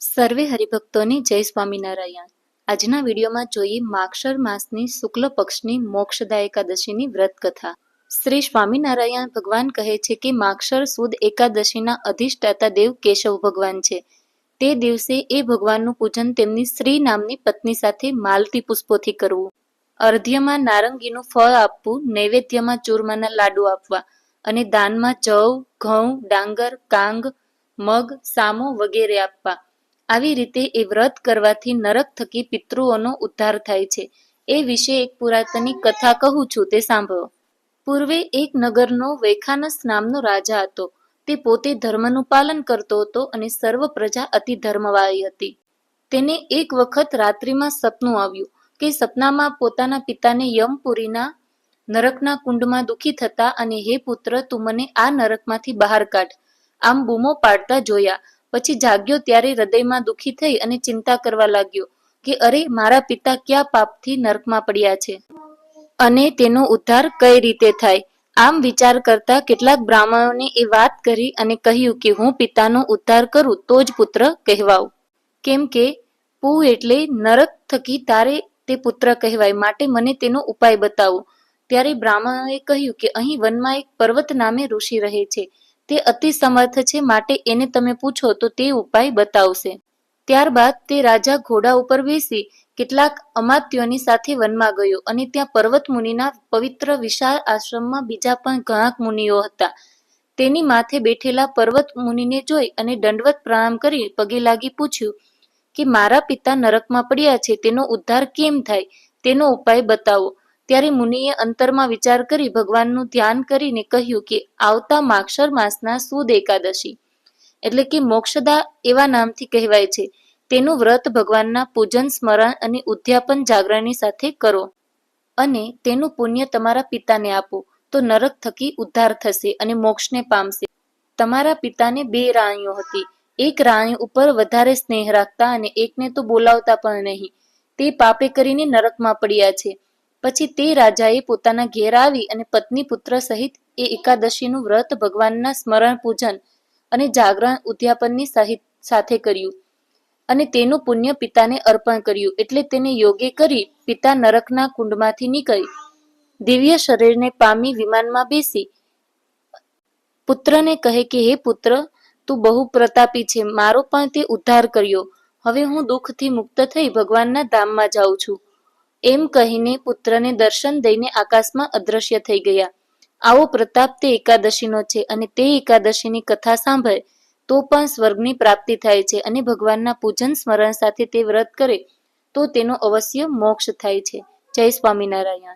સર્વે હરિભક્તોને જય સ્વામિનારાયણ. આજના વિડીયોમાં જોઈએ માક્ષર માસની શુક્લ પક્ષની મોક્ષદા એકાદશીની વ્રત કથા શ્રી સ્વામિનારાયણ ભગવાન કહે છે કે માક્ષર સુદ એકાદશીના અધિષ્ઠાતા દેવ કેશવ ભગવાન છે. તે દિવસે એ ભગવાનનું પૂજન તેમની શ્રી નામની પત્ની સાથે માલતી પુષ્પોથી કરવું. અર્ધ્યમાં નારંગીનું ફળ આપવું, નૈવેદ્યમાં ચૂરમાના લાડુ આપવા અને દાનમાં જવ, ઘઉં, ડાંગર, કાંગ, મગ, સામો વગેરે આપવા. આવી રીતે એ વ્રત કરવાથી નરક થકી પિતૃઓનો ઉદ્ધાર થાય છે. એ વિશે એક પુરાતની કથા કહું છું, તે સાંભળો. પૂર્વે એક નગરનો વૈખાનસ નામનો રાજા હતો. તે પોતે ધર્મનું પાલન કરતો હતો અને સર્વ પ્રજા અતિ ધર્મવાળી હતી. તેને એક વખત રાત્રિમાં સપનું આવ્યું કે સપનામાં પોતાના પિતાને યમપુરીના નરકના કુંડમાં દુઃખી થતા અને, હે પુત્ર, તું મને આ નરકમાંથી બહાર કાઢ. આમ બૂમો પાડતા જોયા. પછી જાગ્યો ત્યારે હૃદયમાં દુઃખી થઈ અને ચિંતા કરવા લાગ્યો કે અરે, મારા પિતા ક્યાં પાપથી નરકમાં પડ્યા છે? અને તેનો ઉદ્ધાર કઈ રીતે થાય? આમ વિચાર કરતા કેટલાક બ્રાહ્મણોને એ વાત કરી અને કહ્યું કે હું પિતાનો ઉદ્ધાર કરું તો જ પુત્ર કહેવાઉં. કેમ કે પુ એટલે નરક થકી તારે તે પુત્ર કહેવાય. માટે મને તેનો ઉપાય બતાવો. ત્યારે બ્રાહ્મણોએ કહ્યું કે અહીં વનમાં એક પર્વત નામે ઋષિ રહે છે. તે અતિ સમર્થ છે, માટે એને તમે પૂછો તો તે ઉપાય બતાવશે. ત્યારબાદ તે રાજા ઘોડા ઉપર બેસી કેટલાક અમાત્યોની સાથે વનમાં ગયો અને ત્યાં પર્વત મુનિના પવિત્ર વિશાળ આશ્રમમાં બીજા પણ ઘણા મુનિઓ હતા. તેની માથે બેઠેલા પર્વત મુનિને જોઈ અને દંડવત પ્રણામ કરી પગે લાગી પૂછ્યું કે, મારા પિતા નરકમાં પડ્યા છે, તેનો ઉદ્ધાર કેમ થાય? તેનો ઉપાય બતાવો. ત્યારે મુનિએ અંતરમાં વિચાર કરી ભગવાનનું ધ્યાન કરીને કહ્યું કે આવતા માક્ષર માસના સુદ એકાદશી. એટલે કે મોક્ષદા એવા નામથી કહેવાય છે. તેનું વ્રત ભગવાનના પૂજન, સ્મરણ અને ઉદ્યાપન જાગરણની સાથે કરો. અને તેનું પુણ્ય તમારા પિતાને આપો. તો નરક થકી ઉદ્ધાર થશે અને મોક્ષને પામશે. તમારા પિતાને બે રાણીઓ હતી. એક રાણી ઉપર વધારે સ્નેહ રાખતા અને એકને તો બોલાવતા પણ નહીં. તે પાપે કરીને નરકમાં પડ્યા છે. પછી તે રાજાએ પોતાના ઘેર આવી અને પત્ની પુત્ર સહિત એ એકાદશીનું વ્રત ભગવાનના સ્મરણ પૂજન અને જાગરણ ઉદ્યાપનની સહિત સાથે કર્યું. અને તેનું પુણ્ય પિતાને અર્પણ કર્યું, એટલે તેને યોગે કરી પિતા નરકના કુંડમાંથી નીકળી. દિવ્ય શરીરને પામી વિમાનમાં બેસી. પુત્રને કહે કે, હે પુત્ર, તું બહુ પ્રતાપી છે, મારો પણ તે ઉદ્ધાર કર્યો. હવે હું દુઃખથી મુક્ત થઈ ભગવાનના ધામમાં જાઉં છું. એમ કહીને પુત્રને દર્શન દઈને આકાશમાં અદ્રશ્ય થઈ ગયા. આવો પ્રતાપ તે એકાદશીનો છે અને તે એકાદશીની કથા સાંભળે. તો પણ સ્વર્ગની પ્રાપ્તિ થાય છે અને ભગવાનના પૂજન સ્મરણ સાથે તે વ્રત કરે. તો તેનો અવશ્ય મોક્ષ થાય છે. જય સ્વામિનારાયણ.